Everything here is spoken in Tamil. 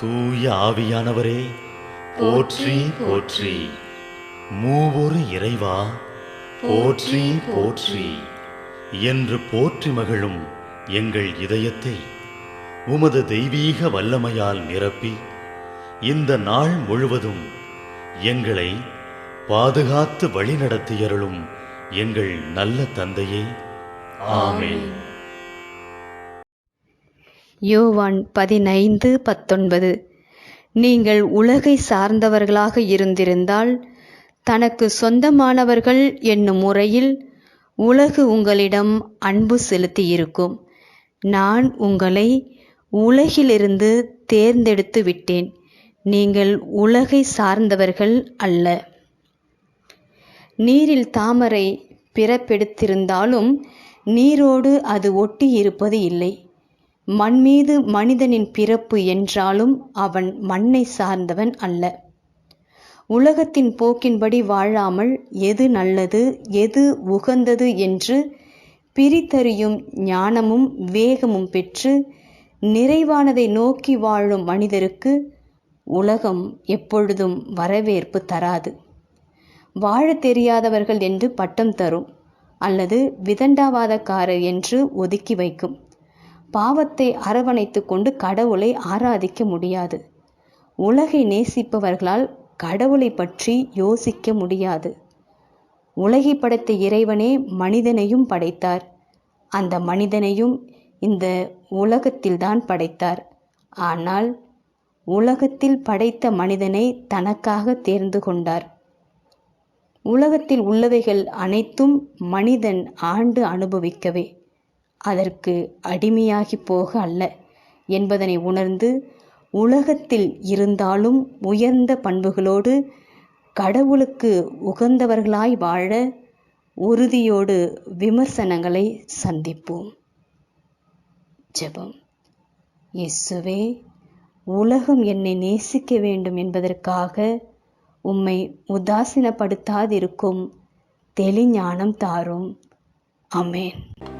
தூய ஆவியானவரே போற்றி போற்றி. மூவொரு இறைவா போற்றி போற்றி. என்று போற்றி மகிழும் எங்கள் இதயத்தை. உமது தெய்வீக வல்லமையால் நிரப்பி இந்த நாள் முழுவதும் எங்களை பாதுகாத்து வழிநடத்தியருளும் எங்கள் நல்ல தந்தையே. ஆமேன். யோவான் பதினைந்து பத்தொன்பது. நீங்கள் உலகை சார்ந்தவர்களாக இருந்திருந்தால் தனக்கு சொந்தமானவர்கள் என்னும் முறையில் உலகு உங்களிடம் அன்பு செலுத்தியிருக்கும். நான் உங்களை உலகிலிருந்து தேர்ந்தெடுத்து விட்டேன். நீங்கள் உலகை சார்ந்தவர்கள் அல்ல. நீரில் தாமரை பிறப்பெடுத்திருந்தாலும் நீரோடு அது ஒட்டி இருப்பது இல்லை. மண்மீது மனிதனின் பிறப்பு என்றாலும் அவன் மண்ணை சார்ந்தவன் அல்ல. உலகத்தின் போக்கின்படி வாழாமல் எது நல்லது எது உகந்தது என்று பிரித்தறியும் ஞானமும் வேகமும் பெற்று நிறைவானதை நோக்கி வாழும் மனிதருக்கு உலகம் எப்பொழுதும் வரவேற்பு தராது. வாழத் தெரியாதவர்கள் என்று பட்டம் தரும் அல்லது விதண்டாவாதக்காரர் என்று ஒதுக்கி வைக்கும். பாவத்தை அரவணைத்து கொண்டு கடவுளை ஆராதிக்க முடியாது. உலகை நேசிப்பவர்களால் கடவுளை பற்றி யோசிக்க முடியாது. உலகை படைத்த இறைவனே மனிதனையும் படைத்தார். அந்த மனிதனையும் இந்த உலகத்தில்தான் படைத்தார். ஆனால் உலகத்தில் படைத்த மனிதனை தனக்காக தேர்ந்து கொண்டார். உலகத்தில் உள்ளவைகள் அனைத்தும் மனிதன் ஆண்டு அனுபவிக்கவே. அதற்கு அடிமையாகி போக அல்ல என்பதனை உணர்ந்து உலகத்தில் இருந்தாலும் உயர்ந்த பண்புகளோடு கடவுளுக்கு உகந்தவர்களாய் வாழ உறுதியோடு விமர்சனங்களை சந்திப்போம். ஜெபம். இயேசுவே உலகம் என்னை நேசிக்க வேண்டும் என்பதற்காக உம்மை உதாசீனப்படுத்தாதிருக்கும் தெளிஞானம் தாரும். அமேன்